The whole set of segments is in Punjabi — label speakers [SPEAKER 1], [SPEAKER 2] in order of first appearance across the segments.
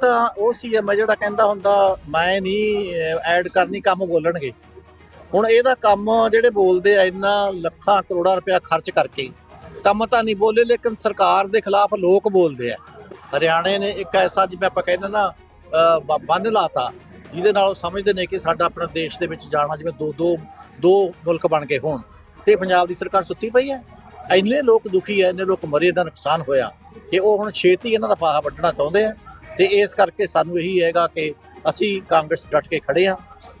[SPEAKER 1] ਤਾਂ ਉਹ ਸੀ ਮੈਂ ਜਿਹੜਾ ਕਹਿੰਦਾ ਹੁੰਦਾ ਮੈਂ ਨਹੀਂ ਐਡ ਕਰਨੀ ਕੰਮ ਬੋਲਣਗੇ। ਹੁਣ ਇਹਦਾ ਕੰਮ ਜਿਹੜੇ ਬੋਲਦੇ ਆ ਇੰਨਾ ਲੱਖਾਂ ਕਰੋੜਾਂ ਰੁਪਇਆ ਖਰਚ ਕਰਕੇ। ਕੰਮ ਤਾਂ ਨਹੀਂ ਬੋਲੇ ਲੇਕਿਨ ਸਰਕਾਰ ਦੇ ਖਿਲਾਫ ਲੋਕ ਬੋਲਦੇ ਆ। ਹਰਿਆਣੇ ਨੇ ਇੱਕ ਐਸਾ ਜਿਵੇਂ ਆਪਾਂ ਕਹਿੰਦੇ ਨਾ ਅਹ, ਬ- ਬੰਦ ਲਾਤਾ ਜਿਹਦੇ ਨਾਲ ਉਹ ਸਮਝਦੇ ਨੇ ਕਿ ਸਾਡਾ ਆਪਣਾ ਦੇਸ਼ ਦੇ ਵਿੱਚ ਜਾਣਾ ਜਿਵੇਂ ਦੋ ਦੋ ਦੋ ਮੁਲਕ ਬਣ ਕੇ ਹੋਣ। ਤੇ ਪੰਜਾਬ ਦੀ ਸਰਕਾਰ ਸੁੱਤੀ ਪਈ ਹੈ। ਇੰਨੇ ਲੋਕ ਦੁਖੀ ਹੈ ਇੰਨੇ ਲੋਕ ਮਰੇ ਦਾ ਨੁਕਸਾਨ ਹੋਇਆ। ਕਿ ਉਹ ਹੁਣ ਛੇਤੀ ਇਹਨਾਂ ਦਾ ਪਾਹਾ ਵੱਢਣਾ ਚਾਹੁੰਦੇ ਆ। ਤੇ ਇਸ ਕਰਕੇ ਸਾਨੂੰ ਇਹੀ ਹੈਗਾ ਕਿ ਅਸੀਂ ਕਾਂਗਰਸ ਡਟ ਕੇ ਖੜੇ ਆ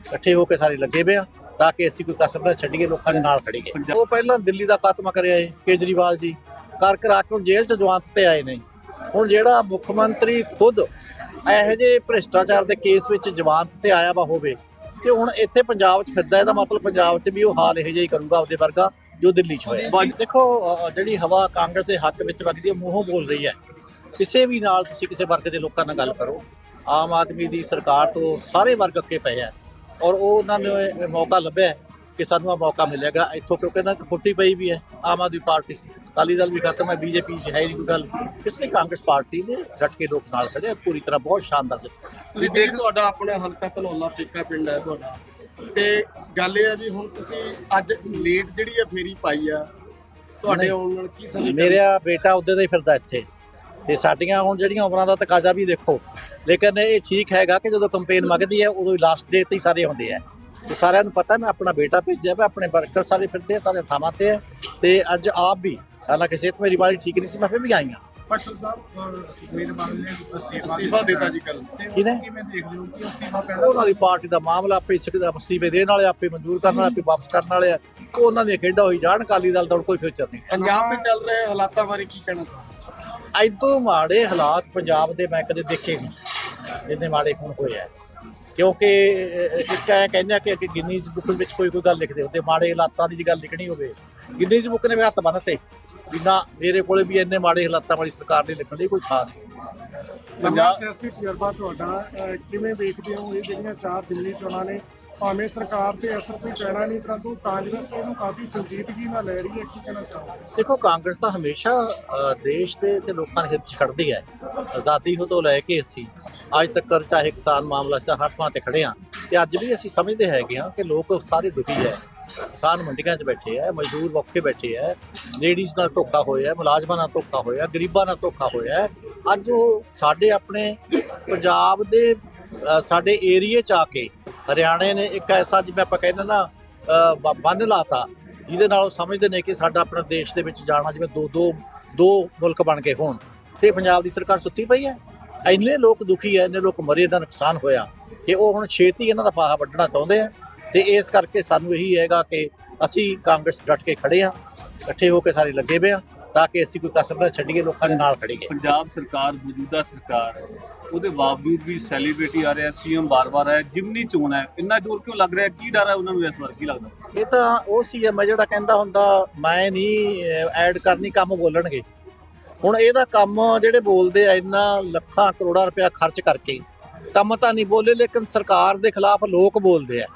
[SPEAKER 1] ਇਕੱਠੇ ਹੋ ਕੇ ਸਾਰੇ ਲੱਗੇ ਪਏ ਆ ਤਾਂ ਕਿ ਅਸੀਂ ਕੋਈ ਕਸਰ ਨਾ ਛੱਡੀਏ ਲੋਕਾਂ ਦੇ ਨਾਲ ਖੜੀਏ ਉਹ ਪਹਿਲਾਂ ਦਿੱਲੀ ਦਾ ਖਾਤਮਾ ਕਰਿਆ ਏ ਕੇਜਰੀਵਾਲ ਜੀ। ਕਰ ਕਰਾ ਕੇ ਹੁਣ ਜੇਲ੍ਹ ਚ ਜਵਾਨਤ ਤੇ ਆਏ ਨੇ। ਹੁਣ ਜਿਹੜਾ ਮੁੱਖ ਮੰਤਰੀ ਖੁਦ ਇਹੋ ਜਿਹੇ ਭ੍ਰਿਸ਼ਟਾਚਾਰ ਦੇ ਕੇਸ ਵਿੱਚ ਜਵਾਨਤ ਤੇ ਆਇਆ ਵਾ ਹੋਵੇ ਤੇ ਹੁਣ ਇੱਥੇ ਪੰਜਾਬ 'ਚ ਫਿਰਦਾ ਇਹਦਾ ਮਤਲਬ ਪੰਜਾਬ 'ਚ ਵੀ ਉਹ ਹਾਲ ਇਹੋ ਜਿਹਾ ਹੀ ਕਰੂਗਾ ਉਹਦੇ ਵਰਗਾ ਜੋ ਦਿੱਲੀ 'ਚ ਹੋਇਆ। ਦੇਖੋ ਜਿਹੜੀ ਹਵਾ ਕਾਂਗਰਸ ਦੇ ਹੱਕ ਵਿੱਚ ਵਗਦੀ ਹੈ ਮੂੰਹੋਂ ਬੋਲ ਰਹੀ ਹੈ। ਕਿਸੇ ਵੀ ਨਾਲ ਤੁਸੀਂ ਕਿਸੇ ਵਰਗ ਦੇ ਲੋਕਾਂ ਨਾਲ ਗੱਲ ਕਰੋ ਆਮ ਆਦਮੀ ਦੀ ਸਰਕਾਰ ਤੋਂ ਸਾਰੇ ਵਰਗ ਅੱਕੇ ਪਏ ਆ ਔਰ ਉਹ ਉਹਨਾਂ ਨੂੰ ਮੌਕਾ ਲੱਭਿਆ ਕਿ ਸਾਨੂੰ ਆ ਮੌਕਾ ਮਿਲੇਗਾ ਇੱਥੋਂ ਕਿਉਂਕਿ ਦੀ ਫੁੱਟੀ ਪਈ ਵੀ ਹੈ ਆਮ ਆਦਮੀ ਪਾਰਟੀ। ਅਕਾਲੀ ਦਲ ਵੀ ਖਤਮ ਹੈ ਬੀਜੇਪੀ ਚ ਹੈ ਨਹੀਂ ਕੋਈ ਗੱਲ। ਇਸ ਲਈ ਕਾਂਗਰਸ ਪਾਰਟੀ ਨੇ ਡਟ ਕੇ ਲੋਕ ਨਾਲ ਖੜੇ ਆ, ਪੂਰੀ ਤਰ੍ਹਾਂ ਬਹੁਤ ਸ਼ਾਨਦਾਰ ਜਿੱਤ
[SPEAKER 2] ਤੁਸੀਂ ਦੇਖ ਤੁਹਾਡਾ ਆਪਣਾ ਹਲਕਾ ਧਨੌਲਾ ਪੇਕਾ ਪਿੰਡ ਹੈ ਤੁਹਾਡਾ। ਤੇ ਗੱਲ ਇਹ ਹੈ ਵੀ ਹੁਣ ਤੁਸੀਂ ਅੱਜ ਲੇਟ ਜਿਹੜੀ ਆ ਫੇਰੀ ਪਾਈ ਆ ਤੁਹਾਡੇ। ਆਉਣ ਨਾਲ ਕੀ ਸਮਝ
[SPEAKER 1] ਮੇਰਾ ਬੇਟਾ ਉਹਦੇ ਦਾ ਹੀ ਫਿਰਦਾ ਇੱਥੇ। ਤੇ ਸਾਡੀਆਂ ਹੁਣ ਜਿਹੜੀਆਂ ਉਮਰਾਂ ਦਾ ਤਕਾਜ਼ਾ ਵੀ ਦੇਖੋ ਲੇਕਿਨ ਇਹ ਠੀਕ ਹੈਗਾ ਕਿ ਜਦੋਂ ਕੰਪੇਨ ਮੰਗਦੀ ਹੈ ਉਦੋਂ ਲਾਸਟ ਡੇਟ ਤੇ ਹੀ ਸਾਰੇ ਹੁੰਦੇ ਆ। ਤੇ ਸਾਰਿਆਂ ਨੂੰ ਪਤਾ ਮੈਂ ਆਪਣਾ ਬੇਟਾ ਭੇਜਿਆ ਮੈਂ ਆਪਣੇ ਵਰਕਰ ਸਾਰੇ ਫਿਰਦੇ ਸਾਰੇ ਥਾਵਾਂ ਤੇ ਤੇ ਅੱਜ ਆਪ ਵੀ ਹਾਲਾਂਕਿ ਸਿਹਤ ਮੇਰੀ ਬਾਰੀ ਠੀਕ ਨਹੀਂ ਸੀ ਮੈਂ ਫਿਰ ਵੀ ਆਈ ਹਾਂ।
[SPEAKER 3] ਪਟਲ ਸਾਹਿਬ ਸੁਖਵੀਰ ਬਾਦਲ ਨੇ
[SPEAKER 2] ਅਸਤੀਫਾ ਦਿੱਤਾ ਜੀ ਕੱਲ
[SPEAKER 1] ਕਿਹਨੇ?
[SPEAKER 3] ਕਿਵੇਂ ਦੇਖਦੇ ਹੋ ਕਿ ਅਸਤੀਫਾ ਪਹਿਲਾਂ
[SPEAKER 1] ਉਹਨਾਂ ਦੀ ਪਾਰਟੀ ਦਾ ਮਾਮਲਾ ਆਪੇ ਸਿੱਖਦਾ ਅਸਤੀਫੇ ਦੇਣ ਵਾਲੇ ਆਪੇ ਮਨਜ਼ੂਰ ਕਰਨ ਵਾਲੇ ਆਪੇ ਵਾਪਸ ਕਰਨ ਵਾਲੇ ਆ। ਉਹ ਉਹਨਾਂ ਦੀਆਂ ਖੇਡਾਂ ਹੋਈ ਜਾਣ ਅਕਾਲੀ ਦਲ ਦਾ ਹੁਣ ਕੋਈ ਫਿਊਚਰ ਨਹੀਂ।
[SPEAKER 2] ਪੰਜਾਬ ਵਿੱਚ ਚੱਲ ਰਹੇ ਹਾਲਾਤਾਂ ਬਾਰੇ ਕੀ ਕਹਿਣਾ ਚਾਹੁੰਦੇ
[SPEAKER 1] ਐਦੋਂ ਮਾੜੇ ਹਾਲਾਤ ਪੰਜਾਬ ਦੇ ਮੈਂ ਕਦੇ ਦੇਖੇ ਨਹੀਂ। ਜਿੰਨੇ ਮਾੜੇ ਹੁਣ ਹੋਏ ਆ। ਕਿਉਂਕਿ ਇੱਕ ਐ ਕਹਿੰਦੇ ਆ ਕਿ ਕਿ ਗਿਨੀਜ਼ ਬੁੱਕ ਵਿੱਚ ਕੋਈ ਕੋਈ ਗੱਲ ਲਿਖਦੇ ਹੁੰਦੇ ਮਾੜੇ ਹਾਲਾਤਾਂ ਦੀ ਜੇ ਗੱਲ ਲਿਖਣੀ ਹੋਵੇ ਗਿਨੀਜ਼ ਬੁੱਕ ਨੇ ਵੀ ਹੱਥ ਬੰਨ੍ਹਤੇ ਵੀ ਮੇਰੇ ਕੋਲੇ ਵੀ ਇੰਨੇ ਮਾੜੇ ਹਾਲਾਤਾਂ ਵਾਲੀ ਸਰਕਾਰ ਨੇ ਲਿਖਣ ਲਈ ਕੋਈ ਥਾਂ ਨਹੀਂ।
[SPEAKER 3] ਲੰਮਾ ਸਿਆਸੀ ਤਜਰਬਾ ਤੁਹਾਡਾ ਕਿਵੇਂ ਵੇਖਦੇ ਹੋ ਇਹ ਜਿਹੜੀਆਂ ਚਾਰ ਦਿੱਲੀ ਚੋਣਾਂ ਨੇ? ਭਾਵੇਂ ਸਰਕਾਰ ਤੇ ਅਸਰ ਕੋਈ ਪੈਣਾ ਨਹੀਂ ਪਰੰਤੂ ਕਾਂਗਰਸ ਇਹਨੂੰ ਕਾਫੀ ਸੰਜੀਦਗੀ ਨਾਲ ਲੈ ਰਹੀ ਹੈ ਕੀ ਕਹਿਣਾ ਚਾਹੋਗੇ?
[SPEAKER 1] ਦੇਖੋ ਕਾਂਗਰਸ ਤਾਂ ਹਮੇਸ਼ਾ ਦੇਸ਼ ਦੇ ਤੇ ਲੋਕਾਂ ਦੇ ਹਿੱਤ 'ਚ ਖੜਦੀ ਹੈ। ਆਜ਼ਾਦੀ ਹੋ ਤੋਂ ਲੈ ਕੇ ਅਸੀਂ ਅੱਜ ਤੱਕ ਚਾਹੇ ਕਿਸਾਨ ਮਾਮਲਾ ਸੀ ਹਰ ਥਾਂ ਤੇ ਖੜੇ ਆ ਤੇ ਅੱਜ ਵੀ ਅਸੀਂ ਸਮਝਦੇ ਹੈਗੇ ਆ ਕਿ ਲੋਕ ਸਾਰੇ ਦੁਖੀ ਹੈ। ਕਿਸਾਨ ਮੰਡੀਆਂ 'ਚ ਬੈਠੇ ਆ ਮਜ਼ਦੂਰ ਔਖੇ ਬੈਠੇ ਆ ਲੇਡੀਜ਼ ਨਾਲ ਧੋਖਾ ਹੋਇਆ ਮੁਲਾਜ਼ਮਾਂ ਨਾਲ ਧੋਖਾ ਹੋਇਆ ਗਰੀਬਾਂ ਨਾਲ ਧੋਖਾ ਹੋਇਆ। ਅੱਜ ਉਹ ਸਾਡੇ ਆਪਣੇ ਪੰਜਾਬ ਦੇ ਸਾਡੇ ਏਰੀਏ 'ਚ ਆ ਕੇ ਹਰਿਆਣੇ ਨੇ ਇੱਕ ਐਸਾ ਜਿਵੇਂ ਆਪਾਂ ਕਹਿੰਦੇ ਨਾ ਅ, ਬ- ਬੰਦ ਲਾਤਾ ਜਿਹਦੇ ਨਾਲ ਉਹ ਸਮਝਦੇ ਨੇ ਕਿ ਸਾਡਾ ਆਪਣਾ ਦੇਸ਼ ਦੇ ਵਿੱਚ ਜਾਣਾ ਜਿਵੇਂ ਦੋ ਦੋ ਦੋ ਮੁਲਕ ਬਣ ਕੇ ਹੋਣ। ਤੇ ਪੰਜਾਬ ਦੀ ਸਰਕਾਰ ਸੁੱਤੀ ਪਈ ਹੈ। ਇੰਨੇ ਲੋਕ ਦੁਖੀ ਹੈ ਇੰਨੇ ਲੋਕ ਮਰੇ ਦਾ ਨੁਕਸਾਨ ਹੋਇਆ। ਕਿ ਉਹ ਹੁਣ ਛੇਤੀ ਇਹਨਾਂ ਦਾ ਫਾਹਾ ਵੱਢਣਾ ਚਾਹੁੰਦੇ ਆ। ਤੇ ਇਸ ਕਰਕੇ ਸਾਨੂੰ ਇਹੀ ਹੈਗਾ ਕਿ ਅਸੀਂ ਕਾਂਗਰਸ ਡਟ ਕੇ ਖੜੇ ਆ ਇਕੱਠੇ ਹੋ ਕੇ ਸਾਰੇ ਲੱਗੇ ਪਏ ਆ ਤਾਂ ਕਿ ਅਸੀਂ ਕੋਈ ਕਸਰ ਨਾ ਛੱਡੀਏ ਲੋਕਾਂ ਦੇ ਨਾਲ ਖੜੀਏ
[SPEAKER 4] ਪੰਜਾਬ ਸਰਕਾਰ ਮੌਜੂਦਾ ਸਰਕਾਰ ਉਹਦੇ ਬਾਵਜੂਦ ਵੀ ਸੈਲੀਬ੍ਰਿਟੀ ਆ ਰਿਹਾ ਸੀਐਮ ਬਾਰ-ਬਾਰ ਆਇਆ ਜਿਮਨੀ ਚੋਣ ਹੈ ਇੰਨਾ ਜ਼ੋਰ ਕਿਉਂ ਲੱਗ ਰਿਹਾ ਕੀ ਡਰ ਹੈ ਉਹਨਾਂ ਨੂੰ ਇਸ ਵਾਰ ਕੀ ਲੱਗਦਾ?
[SPEAKER 1] ਇਹ ਤਾਂ ਉਹ ਸੀ ਮੈਂ ਜਿਹੜਾ ਕਹਿੰਦਾ ਹੁੰਦਾ ਮੈਂ ਨਹੀਂ ਐਡ ਕਰਨੀ ਕੰਮ ਬੋਲਣਗੇ। ਹੁਣ ਇਹਦਾ ਕੰਮ ਜਿਹੜੇ ਬੋਲਦੇ ਆ ਇੰਨਾ ਲੱਖਾਂ ਕਰੋੜਾਂ ਰੁਪਇਆ ਖਰਚ ਕਰਕੇ ਕੰਮ ਤਾਂ ਨਹੀਂ ਬੋਲੇ ਲੇਕਿਨ ਸਰਕਾਰ ਦੇ ਖਿਲਾਫ ਲੋਕ ਬੋਲਦੇ ਆ।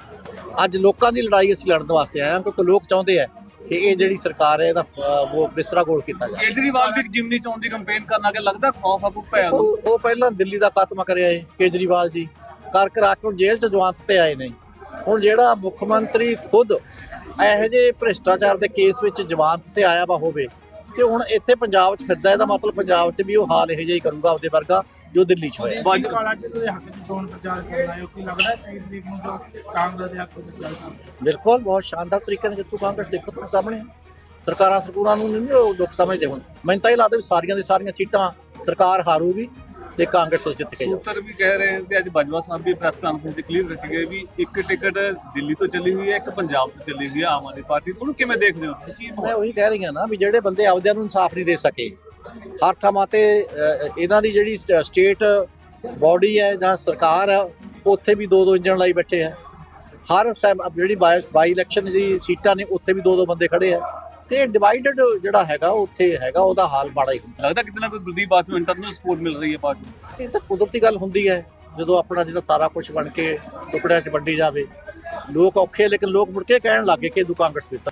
[SPEAKER 1] ਅੱਜ ਲੋਕਾਂ ਦੀ ਲੜਾਈ ਅਸੀਂ ਲੜਨ ਵਾਸਤੇ ਆਏ ਹਾਂ ਕਿਉਂਕਿ ਲੋਕ ਚਾਹੁੰਦੇ ਆ ਕਿ ਇਹ ਜਿਹੜੀ ਸਰਕਾਰ ਹੈ ਇਹਦਾ ਉਹ ਬਿਸਤਰਾ ਗੋਲ ਕੀਤਾ ਜਾਵੇ।
[SPEAKER 4] ਕੇਜਰੀਵਾਲ ਵੀ ਜਿਮਨੀ ਚੋਣ ਦੀ ਕੰਪੇਨ ਕਰਨ ਕੇ ਲੱਗਦਾ ਖੌਫ ਆ ਕੋਈ ਭੈ ਆ
[SPEAKER 1] ਉਹ ਪਹਿਲਾਂ ਦਿੱਲੀ ਦਾ ਖਾਤਮਾ ਕਰਿਆ ਏ ਕੇਜਰੀਵਾਲ ਜੀ। ਕਰ ਕਰਾ ਕੇ ਹੁਣ ਜੇਲ੍ਹ ਚ ਜਵਾਨਤ ਤੇ ਆਏ ਨੇ। ਹੁਣ ਜਿਹੜਾ ਮੁੱਖ ਮੰਤਰੀ ਖੁਦ ਇਹੋ ਜਿਹੇ ਭ੍ਰਿਸ਼ਟਾਚਾਰ ਦੇ ਕੇਸ ਵਿੱਚ ਜਵਾਨਤ ਤੇ ਆਇਆ ਵਾ ਹੋਵੇ ਤੇ ਹੁਣ ਇੱਥੇ ਪੰਜਾਬ 'ਚ ਫਿਰਦਾ ਇਹਦਾ ਮਤਲਬ ਪੰਜਾਬ 'ਚ ਵੀ ਉਹ ਹਾਲ ਇਹੋ ਜਿਹਾ ਹੀ ਕਰੂਗਾ ਉਹਦੇ ਵਰਗਾ। ਜੋ ਦਿੱਲੀ 'ਚ ਹੋਇਆ।
[SPEAKER 4] ਬਾਜ-
[SPEAKER 3] ਕਾਲਾ ਜੀ ਦੇ ਹੱਕ 'ਚ ਚੋਣ ਪ੍ਰਚਾਰ ਕਰਨਾ ਹੈ ਕੀ ਲੱਗਦਾ ਹੈ 23 ਤਰੀਕ ਨੂੰ ਜੋ ਕਾਂਗਰਸ ਦੇ ਹੱਕ ਵਿੱਚ ਚੱਲਦਾ
[SPEAKER 1] ਬਿਲਕੁਲ ਬਹੁਤ ਸ਼ਾਨਦਾਰ ਤਰੀਕੇ ਨਾਲ ਜਿੱਤੂ ਕਾਂਗਰਸ ਦੇਖੋ ਤੁਹਾਡੇ ਸਾਹਮਣੇ। ਸਰਕਾਰਾਂ ਸਰਕੂਰਾਂ ਨੂੰ ਨਹੀਂ ਉਹ ਦੁੱਖ ਸਮਝਦੇ ਹੁਣ। ਮੈਨੂੰ ਤਾਂ ਇਹ ਲੱਗਦਾ ਵੀ ਸਾਰੀਆਂ ਦੀ ਸਾਰੀਆਂ ਸੀਟਾਂ ਸਰਕਾਰ ਹਾਰੂਗੀ ਤੇ ਕਾਂਗਰਸ ਉਹ ਜਿੱਤ ਕੇ ਜਾਊ
[SPEAKER 4] ਸੂਤਰ ਵੀ ਕਹਿ ਰਹੇ ਹਨ ਤੇ ਅੱਜ ਬਾਜਵਾ ਸਾਹਿਬ ਵੀ ਪ੍ਰੈਸ ਕਾਨਫਰੰਸ 'ਚ ਕਲੀਅਰ ਰੱਖੀ ਗਏ ਵੀ ਇੱਕ ਟਿਕਟ ਦਿੱਲੀ ਤੋਂ ਚੱਲੀ ਹੋਈ ਹੈ ਇੱਕ ਪੰਜਾਬ ਤੋਂ ਚੱਲੀ ਹੋਈ ਹੈ ਆਮ ਆਦਮੀ ਪਾਰਟੀ। ਉਹਨੂੰ ਕਿਵੇਂ ਦੇਖਦੇ ਹੋ
[SPEAKER 1] ਮੈਂ ਉਹੀ ਕਹਿ ਰਹੀ ਹਾਂ ਨਾ ਵੀ ਜਿਹੜੇ ਬੰਦੇ ਆਪਦਿਆਂ ਨੂੰ ਇਨਸਾਫ ਨਹੀਂ ਦੇ ਸਕੇ ਹਰ ਥਾਂ ਤੇ ਇਹਨਾਂ ਦੀ ਜਿਹੜੀ ਸਟੇਟ ਬਾਡੀ ਹੈ ਜਾਂ ਸਰਕਾਰ ਹੈ ਉੱਥੇ ਵੀ ਦੋ ਦੋ ਇੰਜਣ ਲਾਈ ਬੈਠੇ ਆ ਹਰ ਜਿਹੜੀ ਬਾਈ ਇਲੈਕਸ਼ਨ ਦੀ ਸੀਟਾਂ ਨੇ ਉੱਥੇ ਵੀ ਦੋ ਦੋ ਬੰਦੇ ਖੜੇ ਆ ਤੇ ਡਿਵਾਈਡਡ ਜਿਹੜਾ ਹੈਗਾ ਉੱਥੇ ਹੈਗਾ ਉਹਦਾ ਹਾਲ ਮਾੜਾ ਹੀ ਹੁੰਦਾ।
[SPEAKER 4] ਲੱਗਦਾ ਕਿਤੇ ਨਾ ਕੋਈ ਗੁਰਦੀਪ ਬਾਜਵਾ ਇੰਟਰਨਲ ਸਪੋਰਟ ਮਿਲ ਰਹੀ ਹੈ ਪਾਰਟੀ ਨੂੰ।
[SPEAKER 1] ਇਹ ਤਾਂ ਕੁਦਰਤੀ ਗੱਲ ਹੁੰਦੀ ਹੈ ਜਦੋਂ ਆਪਣਾ ਜਿਹੜਾ ਸਾਰਾ ਕੁਝ ਬਣ ਕੇ ਟੁਕੜਿਆਂ 'ਚ ਵੰਡੀ ਜਾਵੇ। ਲੋਕ ਔਖੇ ਲੇਕਿਨ ਲੋਕ ਮੁੜ ਕੇ ਕਹਿਣ ਲੱਗੇ ਕਿ ਦੂ ਕਾਂਗਰਸ ਕੀਤਾ